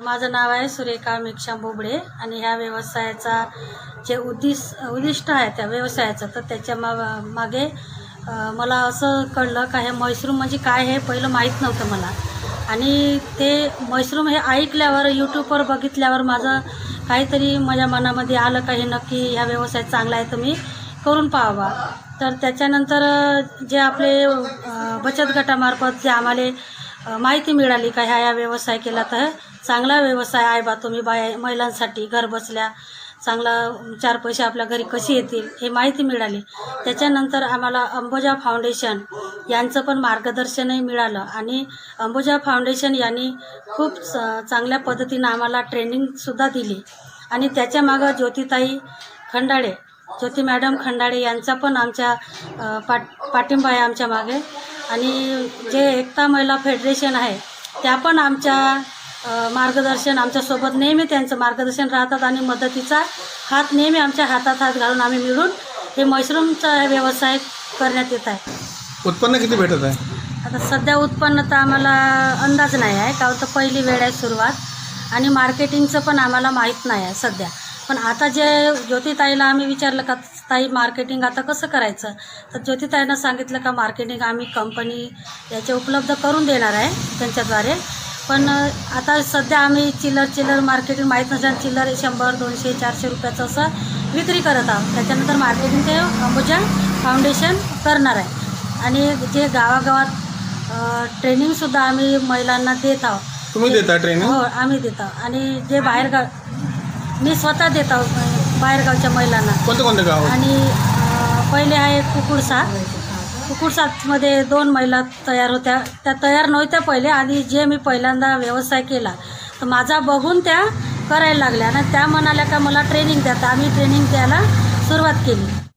माझं नाव आहे सुरेखा मिक्षा बोबडे आणि ह्या व्यवसायाचा जे उद्दिस उद्दिष्ट आहे त्या व्यवसायाचं तर त्याच्या मा मागे मला असं कळलं का हे मशरूम म्हणजे काय हे पहिलं माहीत नव्हतं मला. आणि ते मशरूम हे ऐकल्यावर यूट्यूबवर बघितल्यावर माझं काहीतरी माझ्या मनामध्ये आलं का हे नक्की ह्या व्यवसाय चांगला आहे तर मी करून पाहावा. तर त्याच्यानंतर जे आपले बचत गटामार्फत जे आम्हाला माहिती मिळाली का ह्या या व्यवसाय केला तर चांगला व्यवसाय आहे बा तुम्ही बाय महिलांसाठी घर बसल्या चांगला चार पैसे आपल्या घरी कसे येतील हे माहिती मिळाली. त्याच्यानंतर आम्हाला अंबोजा फाउंडेशन यांचं पण मार्गदर्शनही मिळालं आणि अंबोजा फाउंडेशन यांनी खूप चांगल्या पद्धतीनं आम्हाला ट्रेनिंगसुद्धा दिली. आणि त्याच्यामागं ज्योतिताई खंडाळे ज्योती मॅडम खंडाळे यांचा पण आमच्या पाठ पाठिंबा आहे आमच्या मागे. आणि जे एकता महिला फेडरेशन आहे त्या पण आमच्या मार्गदर्शन आमच्यासोबत नेहमी त्यांचं मार्गदर्शन राहतात आणि मदतीचा हात नेहमी आमच्या हातात हात घालून आम्ही मिळून हे मशरूमचा व्यवसाय करण्यात येत आहे. उत्पन्न किती भेटत आहे? आता सध्या उत्पन्न तर आम्हाला अंदाज नाही आहे का तर पहिली वेळ आहे सुरुवात. आणि मार्केटिंगचं पण आम्हाला माहीत नाही आहे सध्या. पण आता जे ज्योतिताईला आम्ही विचारलं का ताई मार्केटिंग आता कसं करायचं? तर ज्योतिताईनं सांगितलं का मार्केटिंग आम्ही कंपनी याचे उपलब्ध करून देणार आहे त्यांच्याद्वारे. पण आता सध्या आम्ही चिल्लर चिल्लर मार्केटिंग माहीत नसल्याने चिल्लर शंभर दोनशे चारशे रुपयाचं असं विक्री करत आहोत. त्याच्यानंतर मार्केटिंग ते अंबुजा फाउंडेशन करणार आहे. आणि जे गावागावात ट्रेनिंगसुद्धा आम्ही महिलांना देत आहोत. तुम्ही देता ट्रेनिंग हो आम्ही देत आहोत. आणि जे बाहेरगाव मी स्वतः देत आहोत बाहेरगावच्या महिलांना. कोणते कोणते गाव? आणि अ, पहिले आहे कुकुडसा कुकुडसामध्ये दोन महिला तयार होत्या. त्या तयार नव्हत्या पहिले. आणि जे मी पहिल्यांदा व्यवसाय केला तर माझा बघून त्या करायला लागल्या. आणि त्या म्हणाल्या का मला ट्रेनिंग द्या. तर आम्ही ट्रेनिंग द्यायला सुरुवात केली.